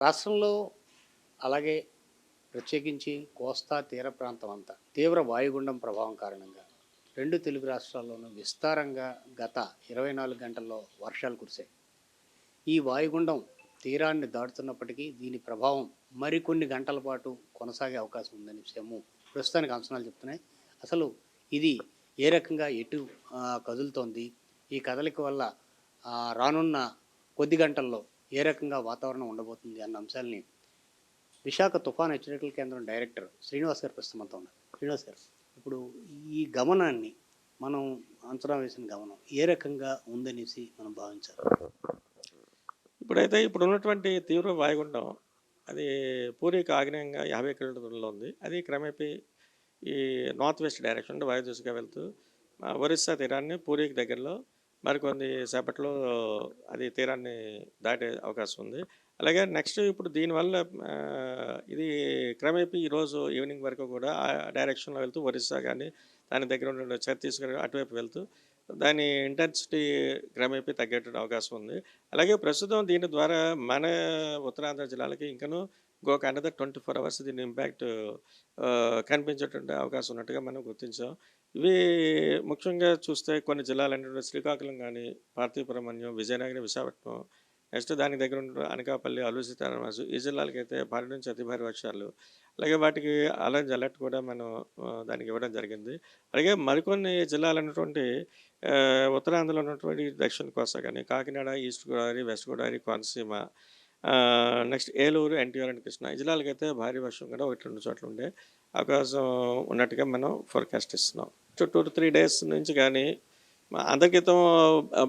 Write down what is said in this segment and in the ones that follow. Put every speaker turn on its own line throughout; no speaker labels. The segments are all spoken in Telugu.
రాష్ట్రంలో అలాగే ప్రత్యేకించి కోస్తా తీర ప్రాంతం అంతా తీవ్ర వాయుగుండం ప్రభావం కారణంగా రెండు తెలుగు రాష్ట్రాల్లోనూ విస్తారంగా గత ఇరవై నాలుగు గంటల్లో వర్షాలు కురిశాయి. ఈ వాయుగుండం తీరాన్ని దాటుతున్నప్పటికీ దీని ప్రభావం మరికొన్ని గంటల పాటు కొనసాగే అవకాశం ఉందని విషయము ప్రస్తుతానికి అంచనాలు చెప్తున్నాయి. అసలు ఇది ఏ రకంగా ఎటు కదులుతోంది? ఈ కదలిక వల్ల రానున్న కొద్ది గంటల్లో ఏ రకంగా వాతావరణం ఉండబోతుంది అన్న అంశాలని విశాఖ తుఫాన్ హెచ్చరికల కేంద్రం డైరెక్టర్ శ్రీనివాస్ గారు ప్రస్తుతం మనతో ఉన్నారు. శ్రీనివాస్ గారు ఇప్పుడు ఈ గమనాన్ని మనం అంచనా వేసిన గమనం ఏ రకంగా ఉందనేసి మనం భావించాలి?
ఇప్పుడైతే ఇప్పుడు ఉన్నటువంటి తీవ్ర వాయుగుండం అది పూరికి ఆగ్నేయంగా యాభై కిలోమీటర్ల దూరంలో ఉంది. అది క్రమేపీ ఈ నార్త్ వెస్ట్ డైరెక్షన్ అంటే వాయు దిశగా వెళ్తూ ఆ, ఒరిస్సా తీరాన్ని పూరికి దగ్గరలో మరికొన్ని సేపట్లో అది తీరాన్ని దాటే అవకాశం ఉంది. అలాగే నెక్స్ట్ ఇప్పుడు దీనివల్ల ఇది క్రమేపీ ఈరోజు ఈవినింగ్ వరకు కూడా ఆ డైరెక్షన్లో వెళ్తూ ఒరిస్సా కానీ దాని దగ్గర ఉన్న ఛత్తీస్గఢ్ అటువైపు వెళ్తూ దాని ఇంటెన్సిటీ క్రమేపీ తగ్గేటువంటి అవకాశం ఉంది. అలాగే ప్రస్తుతం దీని ద్వారా మన ఉత్తరాంధ్ర జిల్లాలకి ఇంకనూ గోక అనదర్ ట్వంటీ ఫోర్ అవర్స్ దీని ఇంపాక్ట్ కనిపించేటువంటి అవకాశం ఉన్నట్టుగా మనం గుర్తించాం. ఇవి ముఖ్యంగా చూస్తే కొన్ని జిల్లాలు అంటే శ్రీకాకుళం కానీ పార్థిపురమణ్యం విజయనగరం విశాఖపట్నం నెక్స్ట్ దాని దగ్గర ఉన్న అనకాపల్లి అల్లు సీతారామరాజు ఈ జిల్లాలకైతే భారీ నుంచి అతి భారీ వర్షాలు అలాగే వాటికి ఆరెంజ్ అలర్ట్ కూడా మనం దానికి ఇవ్వడం జరిగింది. అలాగే మరికొన్ని జిల్లాలు ఉన్నటువంటి ఉత్తరాంధ్రలో ఉన్నటువంటి దక్షిణ కోస్తా కానీ Kakinada east Godavari west Godavari Konaseema next Eluru NTR and Krishna ఈ జిల్లాలకైతే భారీ వర్షం కూడా ఒకటి రెండు చోట్ల ఉండే అవకాశం ఉన్నట్టుగా మనం ఫోర్కాస్ట్ ఇస్తున్నాం. టూ టు త్రీ డేస్ నుంచి కానీ మా అందరికితం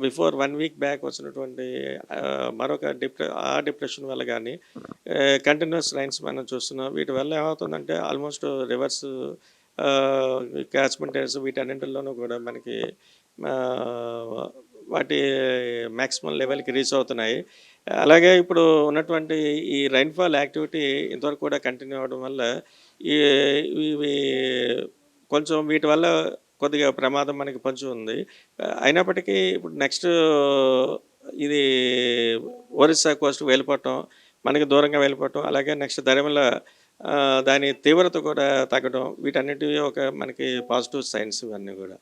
బిఫోర్ వన్ వీక్ బ్యాక్ వచ్చినటువంటి మరొక డిప్రె ఆ డిప్రెషన్ వల్ల కానీ కంటిన్యూస్ లైన్స్ మనం చూస్తున్నాం. వీటి వల్ల ఏమవుతుందంటే ఆల్మోస్ట్ రివర్స్ క్యాచ్మెంట్ ఏరియాస్ వీటన్నింటిలోనూ కూడా మనకి వాటి మ్యాక్సిమం లెవెల్కి రీచ్ అవుతున్నాయి. అలాగే ఇప్పుడు ఉన్నటువంటి ఈ రైన్ఫాల్ యాక్టివిటీ ఇంతవరకు కూడా కంటిన్యూ అవ్వడం వల్ల ఈ ఇవి కొంచెం వీటి వల్ల కొద్దిగా ప్రమాదం మనకి పంచి ఉంది. అయినప్పటికీ ఇప్పుడు నెక్స్ట్ ఇది ఒరిస్సా కోస్ట్ వెళ్ళిపోవటం మనకి దూరంగా వెళ్ళిపోవటం అలాగే నెక్స్ట్ ధరమల దాని తీవ్రత కూడా తగ్గడం వీటన్నిటివి ఒక మనకి పాజిటివ్ సైన్స్ ఇవన్నీ కూడా.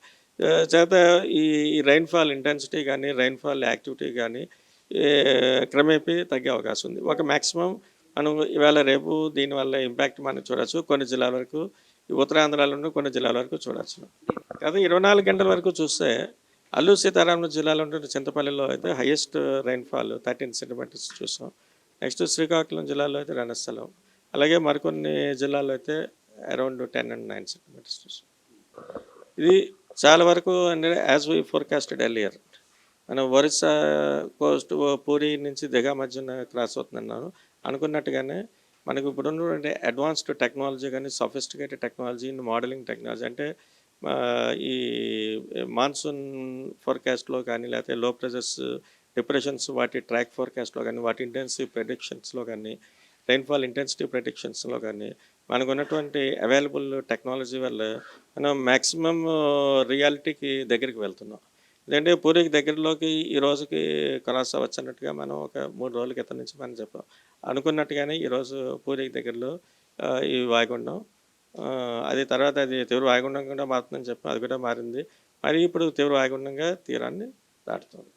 చేత ఈ రైన్ఫాల్ ఇంటెన్సిటీ కానీ రైన్ఫాల్ యాక్టివిటీ కానీ క్రమేపీ తగ్గే అవకాశం ఉంది. ఒక మ్యాక్సిమం మనం ఇవాళ రేపు దీనివల్ల ఇంపాక్ట్ మనం చూడవచ్చు కొన్ని జిల్లాల వరకు ఈ ఉత్తరాంధ్రలో కొన్ని జిల్లాల వరకు చూడవచ్చు కాదు ఇరవై నాలుగు గంటల వరకు చూస్తే అల్లు సీతారామరాజు జిల్లాలో ఉంటున్న చింతపల్లిలో అయితే హైయెస్ట్ రైన్ఫాల్ థర్టీన్ సెంటీమీటర్స్ చూసాం. నెక్స్ట్ శ్రీకాకుళం జిల్లాలో అయితే రణస్థలం. అలాగే మరికొన్ని జిల్లాల్లో అయితే around ten and nine centimetres చూసాం. ఇది చాలా వరకు అంటే యాజ్ వీ ఫోర్కాస్టెడ్ ఎర్లియర్ మనం ఒరిస్సా కోస్ట్ పూరి నుంచి దిగా మధ్యన క్రాస్ అవుతుందన్నాను. అనుకున్నట్టుగానే మనకు ఇప్పుడు ఉన్నటువంటి అడ్వాన్స్డ్ టెక్నాలజీ కానీ సఫిస్టికేటెడ్ టెక్నాలజీ మోడలింగ్ టెక్నాలజీ అంటే ఈ మాన్సూన్ ఫోర్కాస్ట్లో కానీ లేకపోతే లో ప్రెజర్స్ డిప్రెషన్స్ వాటి ట్రాక్ ఫోర్కాస్ట్లో కానీ వాటి ఇంటెన్సివ్ ప్రెడిక్షన్స్లో కానీ రైన్ఫాల్ ఇంటెన్సిటీ ప్రెడిక్షన్స్లో కానీ మనకు ఉన్నటువంటి అవైలబుల్ టెక్నాలజీ వల్ల మనం మ్యాక్సిమం రియాలిటీకి uh, దగ్గరికి వెళ్తున్నాం. ఎందుకంటే పూరికి దగ్గరలోకి ఈ రోజుకి క్రాస్ అవ్వచ్చు అన్నట్టుగా మనం ఒక మూడు రోజుల క్రితం నుంచి మనం చెప్పాం. అనుకున్నట్టుగానే ఈరోజు పూరికి దగ్గరలో uh, ఈ వాయుగుండం uh, అది తర్వాత అది తీవ్ర వాయుగుండం కూడా మారుతుందని చెప్పాం. అది కూడా మారింది. మరి ఇప్పుడు తీవ్ర వాయుగుండంగా తీరాన్ని దాటుతుంది.